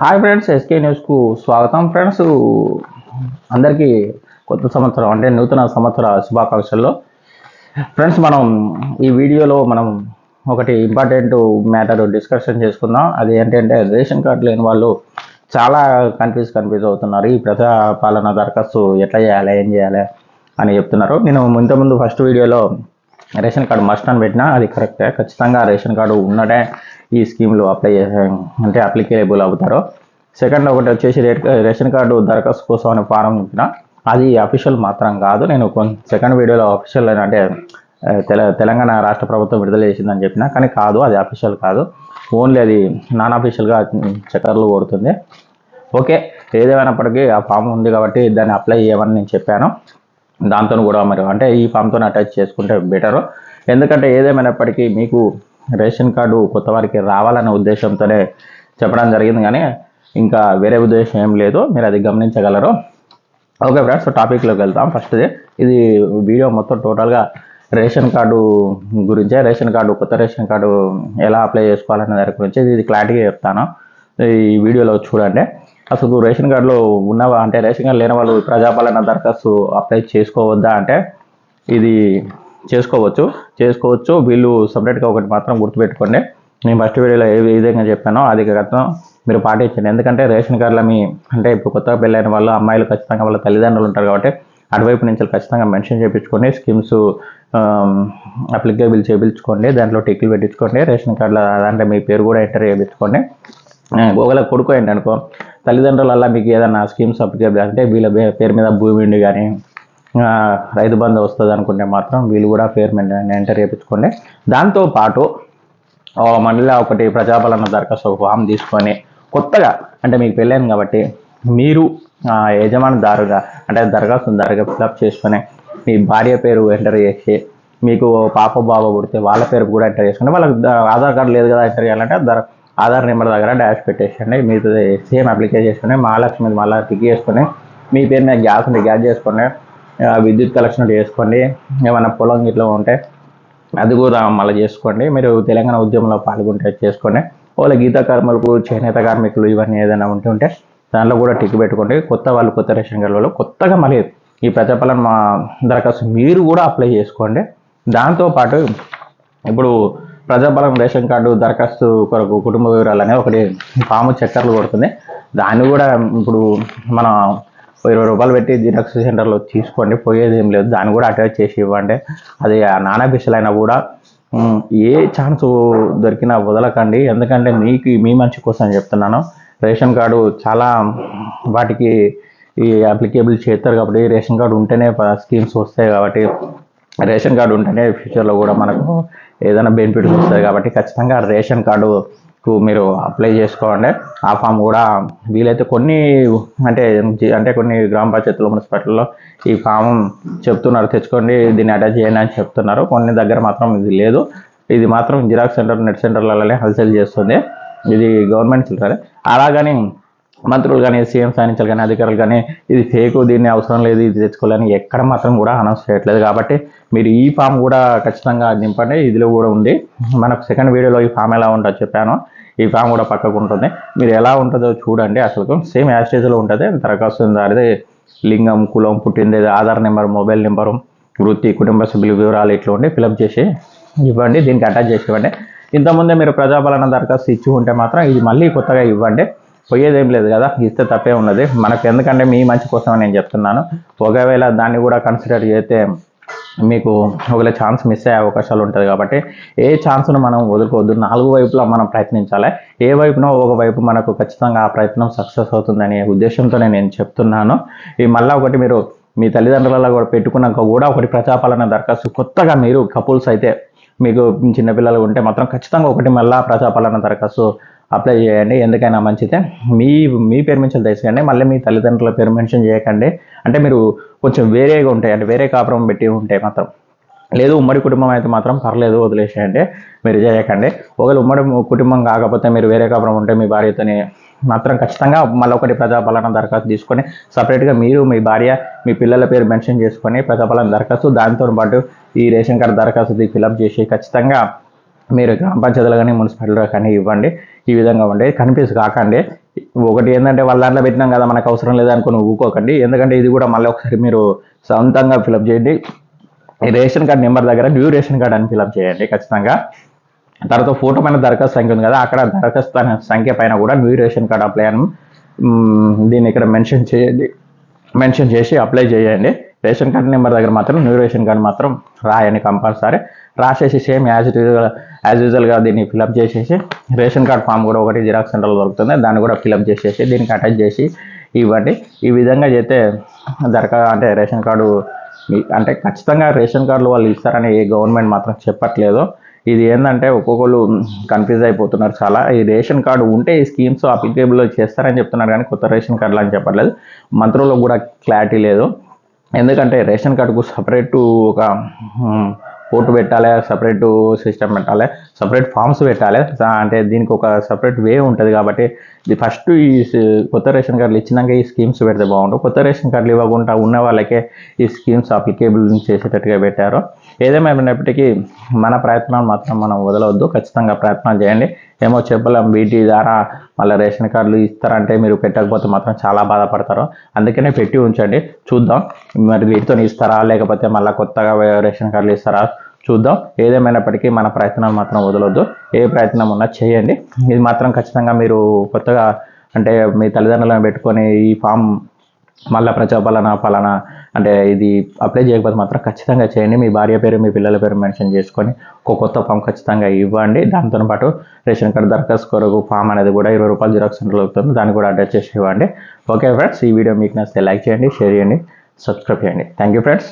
Hi friends SK న్యూస్కు స్వాగతం. Friends అందరికీ కొత్త సంవత్సరం అంటే నూతన సంవత్సర శుభాకాంక్షల్లో ఫ్రెండ్స్ మనం ఈ వీడియోలో మనం ఒకటి ఇంపార్టెంట్ మ్యాటర్ డిస్కషన్ చేసుకుందాం. అది ఏంటంటే రేషన్ కార్డు లేని వాళ్ళు చాలా కన్ఫ్యూజ్ కన్ఫ్యూజ్ అవుతున్నారు. ఈ ప్రజా పాలన దరఖాస్తు ఎట్లా చేయాలి ఏం చేయాలి అని చెప్తున్నారు. నేను ఇంతకుముందు ఫస్ట్ వీడియోలో రేషన్ కార్డు మస్ట్ అని పెట్టినా అది కరెక్టే ఖచ్చితంగా రేషన్ కార్డు ఉన్నటే ఈ స్కీమ్లో అప్లై చేసే అంటే అప్లికేబుల్ అవుతారు. సెకండ్ ఒకటి వచ్చేసి రేట్ రేషన్ కార్డు దరఖాస్తు కోసం అనే ఫారం నింపిన అది అఫీషియల్ మాత్రం కాదు. నేను సెకండ్ వీడియోలో అఫీషియల్ అంటే తెల తెలంగాణ రాష్ట్ర ప్రభుత్వం విడుదల చేసిందని చెప్పిన కానీ కాదు అది అఫీషియల్ కాదు. ఓన్లీ అది నాన్ అఫీషియల్గా చక్కర్లు కొడుతుంది. ఓకే ఏదేమైనప్పటికీ ఆ ఫామ్ ఉంది కాబట్టి దాన్ని అప్లై చేయమని నేను చెప్పాను. దాంతో కూడా మరి అంటే ఈ ఫామ్తో అటాచ్ చేసుకుంటే బెటరు. ఎందుకంటే ఏదేమైనప్పటికీ మీకు రేషన్ కార్డు కొత్త వారికి రావాలనే ఉద్దేశంతోనే చెప్పడం జరిగింది కానీ ఇంకా వేరే ఉద్దేశం ఏం లేదు. మీరు అది గమనించగలరు. ఓకే ఫ్రెండ్స్ టాపిక్లోకి వెళ్తాం. ఫస్ట్ది ఇది వీడియో మొత్తం టోటల్గా రేషన్ కార్డు గురించే రేషన్ కార్డు కొత్త రేషన్ కార్డు ఎలా అప్లై చేసుకోవాలనే దాని గురించి. ఇది క్లారిటీగా చెప్తాను. ఈ వీడియోలో చూడండి. అసలు రేషన్ కార్డులో ఉన్నవా? అంటే రేషన్ కార్డు లేని వాళ్ళు ప్రజాపాలన దరఖాస్తు అప్లై చేసుకోవద్దా అంటే ఇది చేసుకోవచ్చు. చేసుకోవచ్చు. వీళ్ళు సపరేట్గా ఒకటి మాత్రం గుర్తుపెట్టుకోండి. నేను ఫస్ట్ వీడియోలో ఏ విధంగా చెప్పానో అది గతం మీరు పాటించండి. ఎందుకంటే రేషన్ కార్డుల మీ అంటే ఇప్పుడు కొత్తగా పెళ్ళైన వాళ్ళు అమ్మాయిలు ఖచ్చితంగా వాళ్ళ తల్లిదండ్రులు ఉంటారు కాబట్టి అటువైపు నుంచి ఖచ్చితంగా మెన్షన్ చేయించుకోండి స్కీమ్స్ అప్లికేబుల్ చేయించుకోండి దాంట్లో టిక్లు పెట్టించుకోండి. రేషన్ కార్డుల దాంట్లో మీ పేరు కూడా ఎంటర్ చేయించుకోండి. ఒకవేళ కొడుకు ఏంటి అనుకో తల్లిదండ్రుల మీకు ఏదైనా స్కీమ్స్ అప్లికేబుల్ అంటే వీళ్ళ పే- పేరు మీద భూమి ఉండి కానీ రైతు బంధు వస్తుంది అనుకుంటే మాత్రం వీళ్ళు కూడా పేరు మీద ఎంటర్ చేయించుకోండి. దాంతో పాటు మళ్ళీ ఒకటి ప్రజాపాలన దరఖాస్తు ఫామ్ తీసుకొని కొత్తగా అంటే మీకు పెళ్ళాను కాబట్టి మీరు యజమానిదారుగా అంటే దరఖాస్తుదారుగా ఫిలప్ చేసుకొని మీ భార్య పేరు ఎంటర్ చేసి మీకు పాప బాబు పుడితే వాళ్ళ పేరు కూడా ఎంటర్ చేసుకుని వాళ్ళకి ఆధార్ కార్డు లేదు కదా ఎంటర్ చేయాలంటే దర ఆధార్ నెంబర్ దగ్గర డాష్ పెట్టేసండి మీరు సేమ్ అప్లికేషన్ చేసుకుని మహాలక్ష్మి మళ్ళీ టిక్ చేసుకొని మీ పేరు మీద గ్యాస్ ఉంటే గ్యాస్ చేసుకోండి విద్యుత్ కలెక్షన్ చేసుకోండి. ఏమైనా పొలం ఇట్లా ఉంటే అది కూడా మళ్ళీ చేసుకోండి. మీరు తెలంగాణ ఉద్యమంలో పాల్గొంటే చేసుకోండి. వాళ్ళ గీత కార్మికులకు చేనేత కార్మికులు ఇవన్నీ ఏదైనా ఉంటే ఉంటే దాంట్లో కూడా టిక్ పెట్టుకోండి. కొత్త వాళ్ళు కొత్త రేషన్ కార్డు వాళ్ళు కొత్తగా మళ్ళీ ఈ ప్రజాపాలన మా దరఖాస్తు మీరు కూడా అప్లై చేసుకోండి. దాంతోపాటు ఇప్పుడు ప్రజాబలం రేషన్ కార్డు దరఖాస్తు కొరకు కుటుంబ వివరాలు అనే ఒకటి ఫామ్ చక్కర్లు కొడుతుంది. దాన్ని కూడా ఇప్పుడు మనం ఇరవై రూపాయలు పెట్టి జిరాక్స్ సెంటర్లో తీసుకోండి పోయేది ఏం లేదు. దాన్ని కూడా అటాచ్ చేసి ఇవ్వండి. అది నానా అయినా కూడా ఏ ఛాన్స్ దొరికినా వదలకండి. ఎందుకంటే మీకు మీ మంచి కోసం చెప్తున్నాను. రేషన్ కార్డు చాలా వాటికి ఈ అప్లికేబుల్ చేస్తారు కాబట్టి రేషన్ కార్డు ఉంటేనే స్కీమ్స్ వస్తాయి కాబట్టి రేషన్ కార్డు ఉంటేనే ఫ్యూచర్లో కూడా మనకు ఏదైనా బెనిఫిట్స్ వస్తుంది కాబట్టి ఖచ్చితంగా రేషన్ కార్డుకు మీరు అప్లై చేసుకోండి. ఆ ఫామ్ కూడా వీలైతే కొన్ని అంటే అంటే కొన్ని గ్రామ పంచాయతీలు మున్సిపాలిటీలో ఈ ఫామ్ చెప్తున్నారు. తెచ్చుకోండి దీన్ని అటాచ్ చేయండి అని చెప్తున్నారు. కొన్ని దగ్గర మాత్రం ఇది లేదు. ఇది మాత్రం జిరాక్స్ సెంటర్ నెట్ సెంటర్లలోనే హల్సేల్ చేస్తుంది. ఇది గవర్నమెంట్ చిల్లరే అలాగని మంత్రులు కానీ సీఎం సాధించాలి కానీ అధికారులు కానీ ఇది ఫేక్ దీన్ని అవసరం లేదు ఇది తెచ్చుకోవాలని ఎక్కడ మాత్రం కూడా అనౌన్స్ చేయట్లేదు. కాబట్టి మీరు ఈ ఫామ్ కూడా ఖచ్చితంగా నింపండి. ఇదిలో కూడా ఉంది. మనకు సెకండ్ వీడియోలో ఈ ఫామ్ ఎలా ఉంటుందో చెప్పాను. ఈ ఫామ్ కూడా పక్కకు ఉంటుంది. మీరు ఎలా ఉంటుందో చూడండి. అసలు సేమ్ యాస్టేజ్లో ఉంటుంది. దరఖాస్తు దారిది లింగం కులం పుట్టింది ఆధార్ నెంబర్ మొబైల్ నెంబరు వృత్తి కుటుంబ సభ్యుల వివరాలు ఇట్లా ఉండి ఫిలప్ చేసి ఇవ్వండి. దీనికి అటాచ్ చేసి ఇవ్వండి. ఇంతకుముందే మీరు ప్రజాపాలన దరఖాస్తు ఇచ్చి ఉంటే మాత్రం ఇది మళ్ళీ కొత్తగా ఇవ్వండి. పోయేదేం లేదు కదా ఇస్తే తప్పే ఉన్నది. మనకు ఎందుకంటే మీ మంచి కోసమే నేను చెప్తున్నాను. ఒకవేళ దాన్ని కూడా కన్సిడర్ చేస్తే మీకు ఒకవేళ ఛాన్స్ మిస్ అయ్యే అవకాశాలు ఉంటుంది కాబట్టి ఏ ఛాన్స్ను మనం వదులుకోవద్దు. నాలుగు వైపులా మనం ప్రయత్నించాలి. ఏ వైపునో ఒక వైపు మనకు ఖచ్చితంగా ఆ ప్రయత్నం సక్సెస్ అవుతుందనే ఉద్దేశంతోనే నేను చెప్తున్నాను. ఈ మళ్ళీ ఒకటి మీరు మీ తల్లిదండ్రులలో కూడా పెట్టుకున్నాక కూడా ఒకటి ప్రజాపాలన దరఖాస్తు కొత్తగా మీరు కపుల్స్ అయితే మీకు చిన్నపిల్లలు ఉంటే మాత్రం ఖచ్చితంగా ఒకటి మళ్ళా ప్రజాపాలన దరఖాస్తు అప్లై చేయండి. ఎందుకైనా మంచిదే మీ మీ పేరు మెన్షన్ తీసేయండి మళ్ళీ మీ తల్లిదండ్రుల పేరు మెన్షన్ చేయకండి. అంటే మీరు కొంచెం వేరేగా ఉంటాయి. అంటే వేరే కాపురం పెట్టి ఉంటే మాత్రం. లేదు ఉమ్మడి కుటుంబం అయితే మాత్రం పర్లేదు వదిలేసేయండి. మీరు చేయకండి. ఒకవేళ ఉమ్మడి కుటుంబం కాకపోతే మీరు వేరే కాపురం ఉంటే మీ భార్యతోని మాత్రం ఖచ్చితంగా మళ్ళీ ఒకటి ప్రజాపాలన దరఖాస్తు తీసుకొని సపరేట్గా మీరు మీ భార్య మీ పిల్లల పేరు మెన్షన్ చేసుకొని ప్రజాపాలన దరఖాస్తు దాంతో పాటు ఈ రేషన్ కార్డు దరఖాస్తు ఫిలప్ చేసి ఖచ్చితంగా మీరు గ్రామ పంచాయతీలు కానీ మున్సిపాలిటీలో కానీ ఇవ్వండి. ఈ విధంగా ఉండే. కన్ఫ్యూజ్ కాకండి. ఒకటి ఏంటంటే వాళ్ళ దాంట్లో పెట్టినాం కదా మనకు అవసరం లేదనుకుని ఊకోకండి. ఎందుకంటే ఇది కూడా మళ్ళీ ఒకసారి మీరు సొంతంగా ఫిలప్ చేయండి. రేషన్ కార్డ్ నెంబర్ దగ్గర న్యూ రేషన్ కార్డ్ అని ఫిలప్ చేయండి ఖచ్చితంగా. తర్వాత ఫోటో పైన దరఖాస్తు సంఖ్య ఉంది కదా అక్కడ దరఖాస్తు సంఖ్య పైన కూడా న్యూ రేషన్ కార్డ్ అప్లై అని దీన్ని ఇక్కడ మెన్షన్ చేయండి. మెన్షన్ చేసి అప్లై చేయండి. రేషన్ కార్డు నెంబర్ దగ్గర మాత్రం న్యూ రేషన్ కార్డు మాత్రం రాయని కంపల్సరీ. రాసేసి సేమ్ యాజ్ ఇట్ యాజ్ యూజువల్గా దీన్ని ఫిలప్ చేసేసి రేషన్ కార్డ్ ఫామ్ కూడా ఒకటి జిరాక్స్ సెంటర్లో దొరుకుతుంది. దాన్ని కూడా ఫిలప్ చేసేసి దీనికి అటాచ్ చేసి ఇవ్వండి. ఈ విధంగా చేస్తే దరఖా అంటే రేషన్ కార్డు అంటే ఖచ్చితంగా రేషన్ కార్డులు వాళ్ళు ఇస్తారని ఏ గవర్నమెంట్ మాత్రం చెప్పట్లేదు. ఇది ఏంటంటే ఒక్కొక్కరు కన్ఫ్యూజ్ అయిపోతున్నారు చాలా. ఈ రేషన్ కార్డు ఉంటే ఈ స్కీమ్స్ అప్లికేబుల్ చేస్తారని చెప్తున్నారు కానీ కొత్త రేషన్ కార్డులు అని చెప్పట్లేదు. మంత్రులకు కూడా క్లారిటీ లేదు. ఎందుకంటే రేషన్ కార్డుకు సపరేటు ఒక పోర్టు పెట్టాలి సపరేట్ సిస్టమ్ పెట్టాలి సపరేట్ ఫామ్స్ పెట్టాలి. అంటే దీనికి ఒక సపరేట్ వే ఉంటుంది కాబట్టి ఇది ఫస్ట్ ఈ కొత్త రేషన్ కార్డులు ఇచ్చినాక ఈ స్కీమ్స్ పెడితే బాగుంటుంది కొత్త రేషన్ కార్డులు ఇవ్వకుండా ఉన్న వాళ్ళకే ఈ స్కీమ్స్ అప్లికేబుల్ చేసేటట్టుగా పెట్టారు. ఏదేమైనప్పటికీ మన ప్రయత్నాలు మాత్రం మనం వదలవద్దు ఖచ్చితంగా ప్రయత్నాలు చేయండి. ఏమో చెప్పలేం. బీటీ ద్వారా మళ్ళీ రేషన్ కార్డులు ఇస్తారంటే మీరు పెట్టకపోతే మాత్రం చాలా బాధపడతారు. అందుకనే పెట్టి ఉంచండి. చూద్దాం. మరి వీటితో ఇస్తారా? లేకపోతే మళ్ళీ కొత్తగా రేషన్ కార్డులు ఇస్తారా? చూద్దాం. ఏదేమైనప్పటికీ మన ప్రయత్నాలు మాత్రం వదలొద్దు. ఏ ప్రయత్నం ఉన్నా చేయండి. ఇది మాత్రం ఖచ్చితంగా మీరు కొత్తగా అంటే మీ తల్లిదండ్రులను పెట్టుకొని ఈ ఫామ్ మళ్ళీ ప్రజాపాలన ఫలానా అంటే ఇది అప్లై చేయకపోతే మాత్రం ఖచ్చితంగా చేయండి. మీ భార్య పేరు మీ పిల్లల పేరు మెన్షన్ చేసుకొని ఒక కొత్త ఫామ్ ఖచ్చితంగా ఇవ్వండి. దాంతో పాటు రేషన్ కార్డు దరఖాస్తు కొరకు ఫామ్ అనేది కూడా ఇరవై రూపాయలు జిరాక్స్ సెంటర్లో అవుతుంది దాన్ని కూడా అటాచ్ చేసి ఇవ్వండి. ఓకే ఫ్రెండ్స్ ఈ వీడియో మీకు నచ్చితే లైక్ చేయండి షేర్ చేయండి సబ్స్క్రైబ్ చేయండి. Thank you friends.